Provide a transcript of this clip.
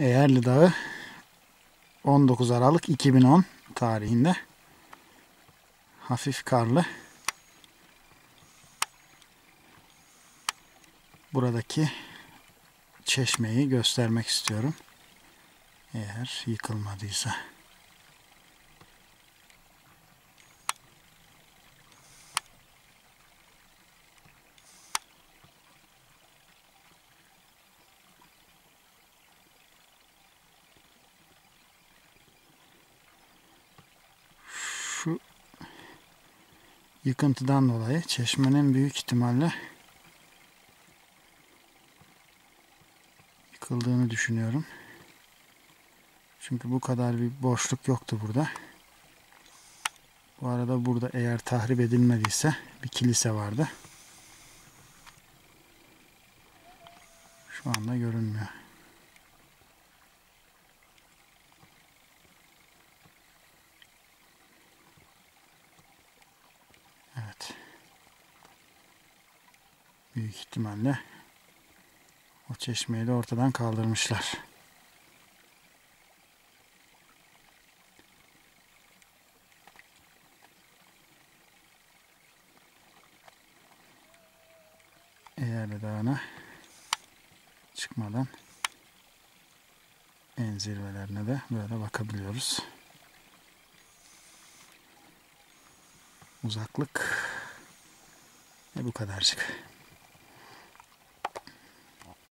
Eğerli Dağı 19 Aralık 2010 tarihinde hafif karlı buradaki çeşmeyi göstermek istiyorum. Eğer yıkılmadıysa. Şu yıkıntıdan dolayı çeşmenin büyük ihtimalle yıkıldığını düşünüyorum. Çünkü bu kadar bir boşluk yoktu burada. Bu arada burada eğer tahrip edilmediyse bir kilise vardı. Şu anda görünmüyor. Büyük ihtimalle o çeşmeyi de ortadan kaldırmışlar. Eğerli Dağı'na çıkmadan en zirvelerine de böyle bakabiliyoruz. Uzaklık ve bu kadarcık.